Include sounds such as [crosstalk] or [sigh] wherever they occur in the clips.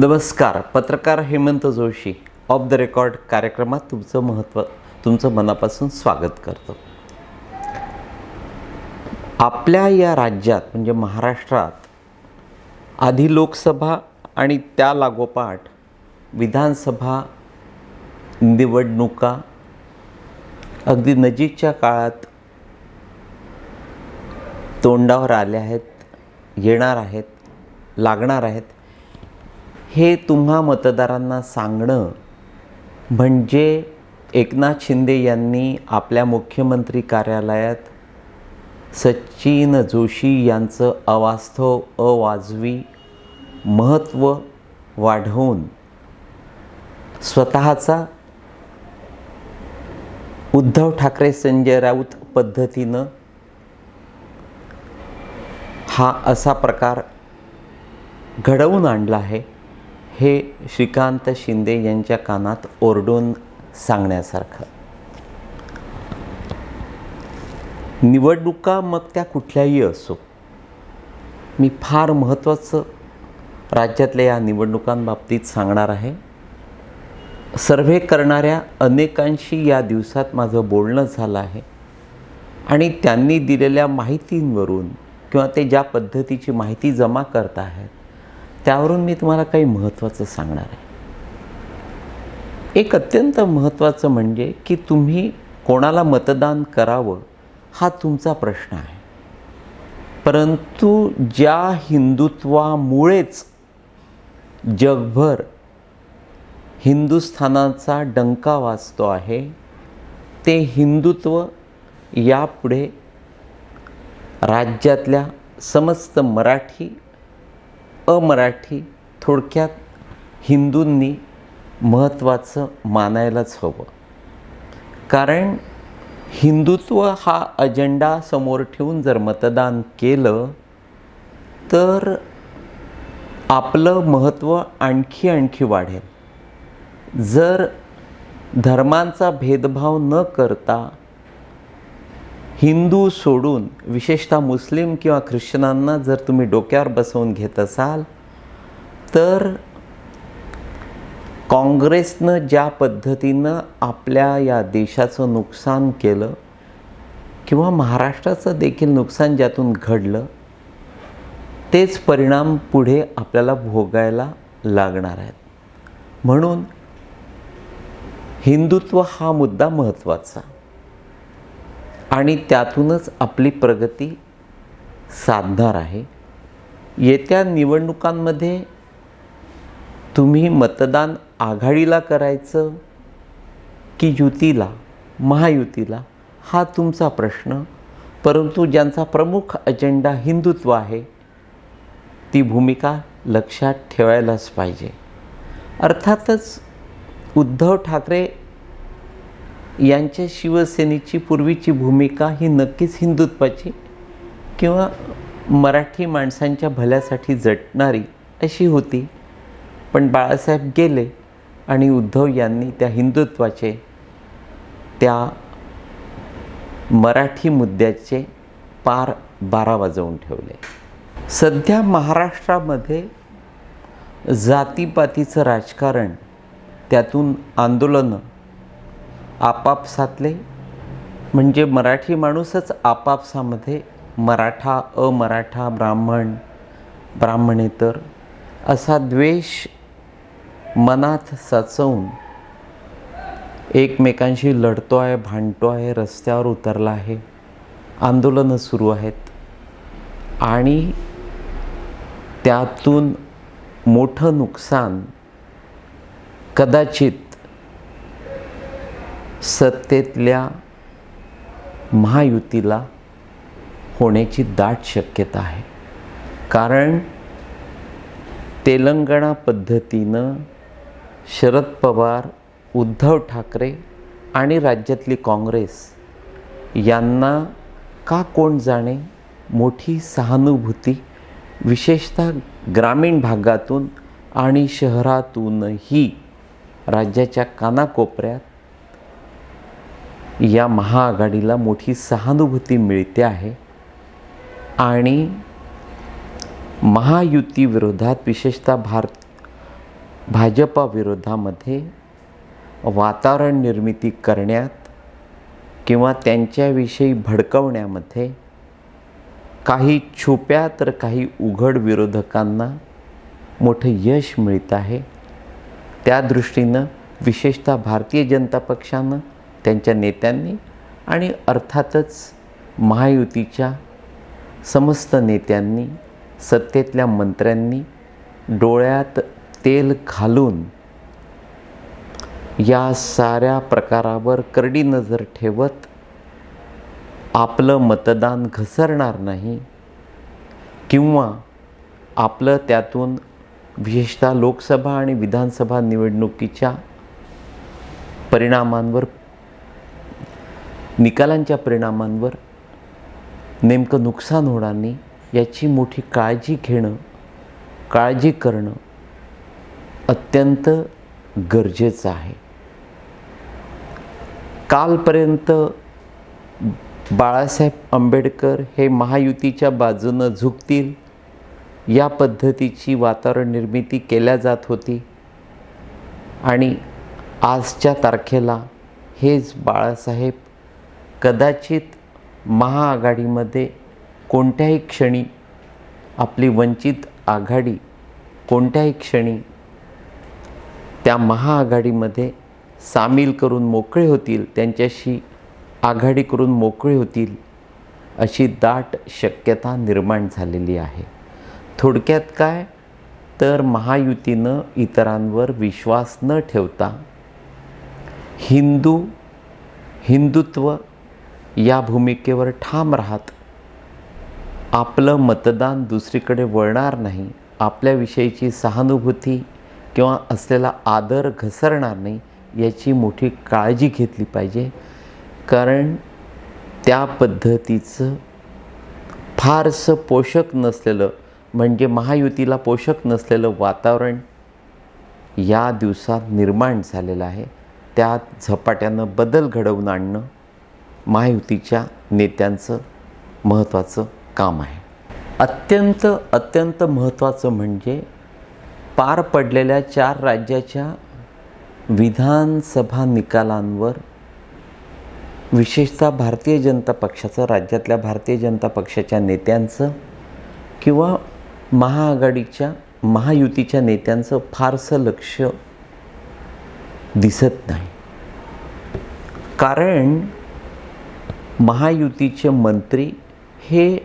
नमस्कार पत्रकार Hemant Joshi off the record कार्यक्रमात तुमचं महत्त्व तुमचं मनापासून स्वागत करतो. आपल्या या राज्यात म्हणजे महाराष्ट्रात आधी लोकसभा आणि त्या लागोपाठ विधानसभा निवडणुका अगदी नजीकच्या काळात तोंडावर आल्या आहेत येणार आहेत लागणार आहेत. हे तुम्हा मतदारांना सांगणं म्हणजे एकनाथ शिंदे यांनी आपल्या मुख्यमंत्री कार्यालयात सचिन जोशी यांचं अवास्तव अवाजवी महत्त्व वाढवून स्वतःचा उद्धव ठाकरे संजय राऊत पद्धतीनं हा असा प्रकार घडवून आणला आहे. हे श्रीकांत शिंदे यांच्या कानात ओरडून सांगण्यासारखं. निवडणुका मग त्या कुठल्याही असो. मी फार महत्त्वाचं राज्यातल्या या निवडणुकांबाबतीत सांगणार आहे. सर्व्हे करणाऱ्या अनेकांशी या दिवसात माझं बोलणं झालं आहे. आणि त्यांनी दिलेल्या माहितींवरून किंवा ते ज्या पद्धतीची माहिती जमा करत आहेत त्यावरून मी तुम्हाला काही महत्त्वाचं सांगणार आहे. एक अत्यंत महत्त्वाचं म्हणजे की तुम्ही कोणाला मतदान करावं हा तुमचा प्रश्न आहे. परंतु ज्या हिंदुत्वामुळेच जगभर हिंदुस्थानाचा डंका वाजतो आहे ते हिंदुत्व यापुढे राज्यातल्या समस्त मराठी अमराठी थोडक्यात हिंदूंनी महत्त्वाचं मानायलाच हवं. कारण हिंदुत्व हा अजेंडा समोर ठेवून जर मतदान केलं तर आपलं महत्त्व आणखी आणखी वाढेल. जर धर्मांचा भेदभाव न करता हिंदू सोडून विशेषतः मुस्लिम किंवा ख्रिश्चनांना जर तुम्ही डोक्यावर बसवून घेत असाल तर काँग्रेसनं ज्या पद्धतीनं आपल्या या देशाचं नुकसान केलं किंवा महाराष्ट्राचं देखील नुकसान ज्यातून घडलं तेच परिणाम पुढे आपल्याला भोगायला लागणार आहेत. म्हणून हिंदुत्व हा मुद्दा महत्त्वाचा. आणि त्यातूनच आपली प्रगती साधणार आहे. येत्या निवडणुकांमध्ये तुम्ही मतदान आघाडीला करायचं की युतीला महायुतीला हा तुमचा प्रश्न. परंतु ज्यांचा प्रमुख अजेंडा हिंदुत्व आहे ती भूमिका लक्षात ठेवायलाच पाहिजे. अर्थातच उद्धव ठाकरे यांच्या शिवसेनेची पूर्वीची भूमिका ही नक्कीच हिंदुत्वाची किंवा मराठी माणसांच्या भल्यासाठी झटणारी अशी होती. पण बाळासाहेब गेले आणि उद्धव यांनी त्या हिंदुत्वाचे त्या मराठी मुद्द्याचे पार बारा वाजवून ठेवले. सध्या महाराष्ट्रामध्ये जातीपातीचं राजकारण त्यातून आंदोलनं आपापसातले. म्हणजे मराठी माणूसच आपापसामध्ये मराठा अमराठा ब्राह्मण ब्राह्मणेतर असा द्वेष मनात साचवून एकमेकांशी लढतो आहे भांडतो आहे रस्त्यावर उतरला आहे आंदोलनं सुरू आहेत. आणि त्यातून मोठं नुकसान कदाचित सत्तेतल्या महायुतीला होण्याची दाट शक्यता आहे. कारण तेलंगणा पद्धतीनं शरद पवार उद्धव ठाकरे आणि राज्यातली काँग्रेस यांना का कोण जाणे मोठी सहानुभूती विशेषतः ग्रामीण भागातून आणि शहरातूनही राज्याच्या कानाकोपऱ्यात या महाआघाडीला मोठी सहानुभूती मिळते आहे. आणि महायुतीविरोधात विशेषतः भारत भाजपाविरोधामध्ये वातावरण निर्मिती करण्यात किंवा त्यांच्याविषयी भडकवण्यामध्ये काही छुप्या तर काही उघड विरोधकांना मोठं यश मिळत आहे. त्या दृष्टीनं विशेषतः भारतीय जनता पक्षानं त्यांच्या नेत्यांनी आणि अर्थातच महायुतीच्या समस्त नेत्यांनी सत्तेतल्या मंत्र्यांनी डोळ्यात तेल घालून या साऱ्या प्रकारावर करडी नजर ठेवत आपलं मतदान घसरणार नाही किंवा आपलं त्यातून विशेषतः लोकसभा आणि विधानसभा निवडणुकीच्या परिणामांवर निकालांच्या परिणामांवर नेमकं नुकसान होणार नाही याची मोठी काळजी घेणं काळजी करणं अत्यंत गरजेचं आहे. कालपर्यंत बाळासाहेब आंबेडकर हे महायुतीच्या बाजूनं झुकतील या पद्धतीची वातावरण निर्मिती केल्या जात होती आणि आजच्या तारखेला हेच बाळासाहेब कदाचित महाआघाडीमध्ये कोणत्याही क्षणी आपली वंचित आघाडी कोणत्याही क्षणी त्या महाआघाडीमध्ये सामील करून मोकळे होतील त्यांच्याशी आघाडी करून मोकळे होतील अशी दाट शक्यता निर्माण झालेली आहे. थोडक्यात काय? तर महायुतीनं इतरांवर विश्वास न ठेवता हिंदू हिंदुत्व या भूमिकेवर ठाम राहत. आपलं मतदान दुसरीकडे वळणार नाही आपल्याविषयीची सहानुभूती किंवा असलेला आदर घसरणार नाही याची मोठी काळजी घेतली पाहिजे. कारण त्या पद्धतीचं फारसं पोषक नसलेलं म्हणजे महायुतीला पोषक नसलेलं वातावरण या दिवसात निर्माण झालेलं आहे. त्यात झपाट्यानं बदल घडवून आणणं महायुतीच्या नेत्यांचं महत्त्वाचं काम आहे. अत्यंत अत्यंत महत्त्वाचं म्हणजे पार पडलेल्या चार राज्याच्या विधानसभा निकालांवर विशेषतः भारतीय जनता पक्षाचं राज्यातल्या भारतीय जनता पक्षाच्या नेत्यांचं किंवा महाआघाडीच्या महायुतीच्या नेत्यांचं फारसं लक्ष दिसत नाही. कारण महायुतीचे मंत्री हे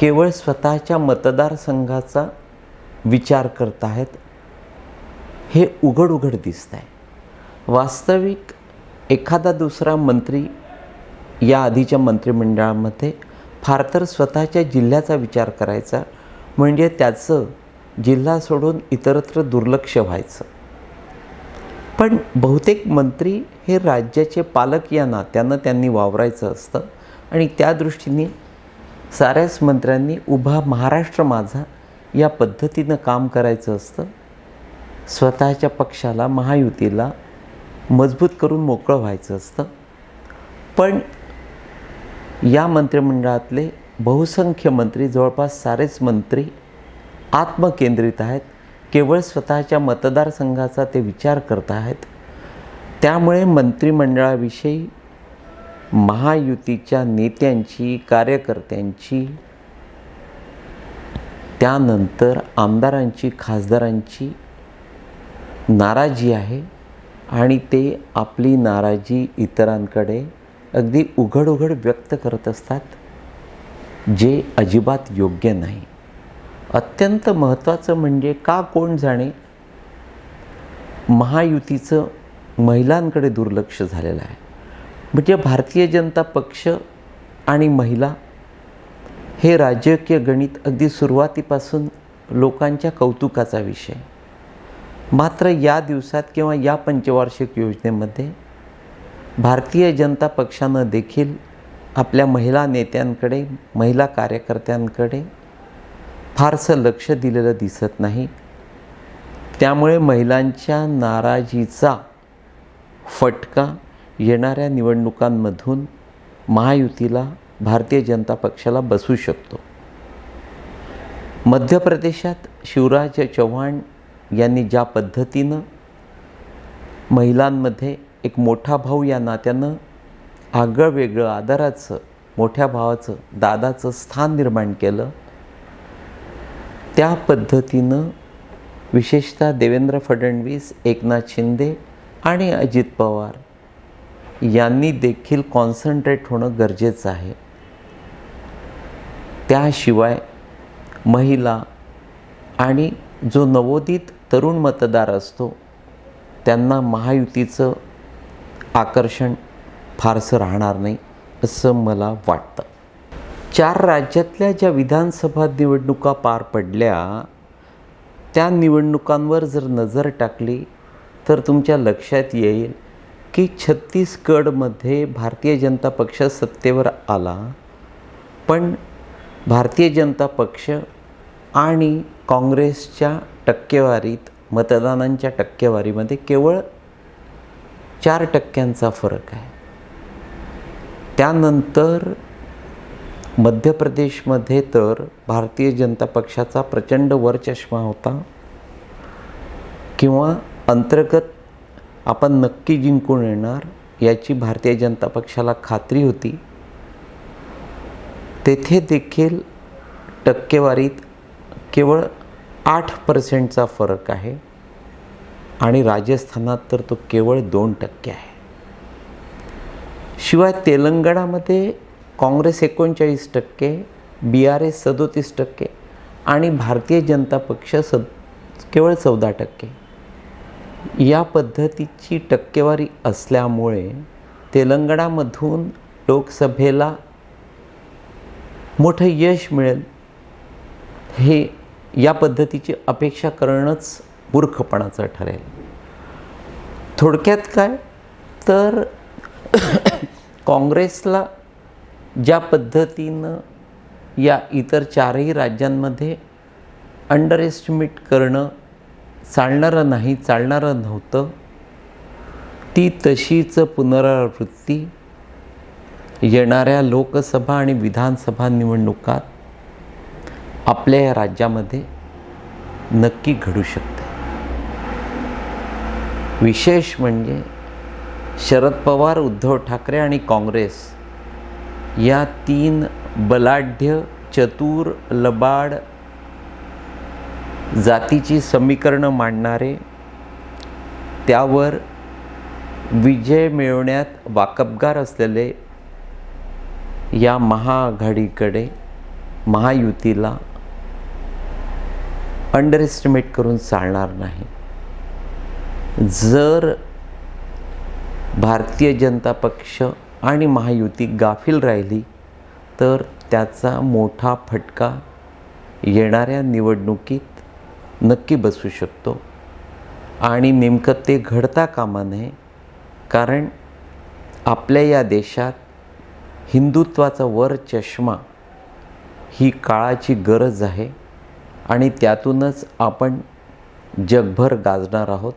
केवळ स्वतःच्या मतदारसंघाचा विचार करत आहेत हे उघड उघड दिसत आहे. वास्तविक एखादा दुसरा मंत्री या आधीच्या मंत्रिमंडळामध्ये फार तर स्वतःच्या जिल्ह्याचा विचार करायचा म्हणजे त्याचं जिल्हा सोडून इतरत्र दुर्लक्ष व्हायचं. पण बहुतेक मंत्री हे राज्याचे पालक या नात्यानं त्यांनी वावरायचं असतं. आणि त्या दृष्टीने साऱ्याच मंत्र्यांनी उभा महाराष्ट्र माझा या पद्धतीनं काम करायचं असतं. स्वतःच्या पक्षाला महायुतीला मजबूत करून मोकळं व्हायचं असतं. पण या मंत्रिमंडळातले बहुसंख्य मंत्री जवळपास सारेच मंत्री आत्मकेंद्रित आहेत. केवळ स्वतःच्या मतदारसंघाचा ते विचार करत आहेत. त्यामुळे मंत्रिमंडळाविषयी महायुतीच्या नेत्यांची कार्यकर्त्यांची त्यानंतर आमदारांची खासदारांची नाराजी आहे आणि ते आपली नाराजी इतरांकडे अगदी उघड उघड व्यक्त करत असतात जे अजिबात योग्य नाही. अत्यंत महत्त्वाचं म्हणजे का कोण जाणे? महायुतीचं महिलांकडे दुर्लक्ष झालेलं आहे. म्हणजे भारतीय जनता पक्ष आणि महिला हे राजकीय गणित अगदी सुरुवातीपासून लोकांच्या कौतुकाचा विषय. मात्र या दिवसात किंवा या पंचवार्षिक योजनेमध्ये भारतीय जनता पक्षानं देखील आपल्या महिला नेत्यांकडे महिला कार्यकर्त्यांकडे फारसं लक्ष दिलेलं दिसत नाही. त्यामुळे महिलांच्या नाराजीचा फटका येणाऱ्या निवडणुकांमधून महायुतीला भारतीय जनता पक्षाला बसू शकतो. मध्य प्रदेशात शिवराज चव्हाण यांनी ज्या पद्धतीनं महिलांमध्ये एक मोठा भाऊ या नात्यानं आगळं वेगळं आदराचं मोठ्या भावाचं दादाचं स्थान निर्माण केलं त्या पद्धतीनं विशेषतः देवेंद्र फडणवीस एकनाथ शिंदे आणि अजित पवार यांनी देखील कॉन्सन्ट्रेट होणं गरजेचं आहे. त्याशिवाय महिला आणि जो नवोदित तरुण मतदार असतो त्यांना महायुतीचं आकर्षण फारसं राहणार नाही असं मला वाटतं. चार राज्यातल्या ज्या विधानसभा निवडणुका पार पडल्या त्या निवडणुकांवर जर नजर टाकली तर तुमच्या लक्षात येईल की छत्तीसगडमध्ये भारतीय जनता पक्ष सत्तेवर आला पण भारतीय जनता पक्ष आणि काँग्रेसच्या टक्केवारीत मतदानांच्या टक्केवारीमध्ये केवळ चार टक्क्यांचा फरक आहे. त्यानंतर मध्य प्रदेशमध्ये तर भारतीय जनता पक्षाचा प्रचंड वरचष्मा होता. किंवा अंतर्गत आपण नक्की जिंकून येणार याची भारतीय जनता पक्षाला खात्री होती. तेथे देखील टक्केवारीत केवळ आठ पर्सेंटचा फरक आहे आणि राजस्थानात तर तो केवळ दोन टक्के आहे. शिवाय तेलंगणामध्ये काँग्रेस एकोणचाळीस टक्के बी आर एस सदोतीस टक्के आणि भारतीय जनता पक्ष सद केवळ चौदा टक्के. या पद्धतीची टक्केवारी असल्यामुळे तेलंगणामधून लोकसभेला मोठं यश मिळेल. हे या पद्धतीची अपेक्षा करणंच मूर्खपणाचं ठरेल. थोडक्यात काय? तर [coughs] काँग्रेसला ज्या पद्धतीनं या इतर चारही राज्यांमध्ये अंडर एस्टिमेट करणं चालणारं नाही चालणारं नव्हतं ती तशीच पुनरावृत्ती येणाऱ्या लोकसभा आणि विधानसभा निवडणुकात आपल्या या राज्यामध्ये नक्की घडू शकते. विशेष म्हणजे शरद पवार उद्धव ठाकरे आणि काँग्रेस या तीन बलाढ्य चतुर लबाड जातीची समीकरणं मांडणारे त्यावर विजय मिळवण्यात वाकबगार असलेले या महाआघाडीकडे महायुतीला अंडर एस्टिमेट करून चालणार नाही. जर भारतीय जनता पक्ष आणि महायुती गाफील राहिली तर त्याचा मोठा फटका येणाऱ्या निवडणुकीत नक्की बसू शकतो. आणि नेमकं ते घडता कामा नये कारण आपल्या या देशात हिंदुत्वाचा वर चष्मा ही काळाची गरज आहे आणि त्यातूनच आपण जगभर गाजणार आहोत.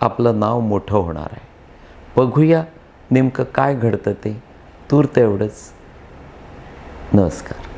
आपलं नाव मोठं होणार आहे. बघूया नेमकं काय घडतं ते? तूर्त एवढंच. नमस्कार.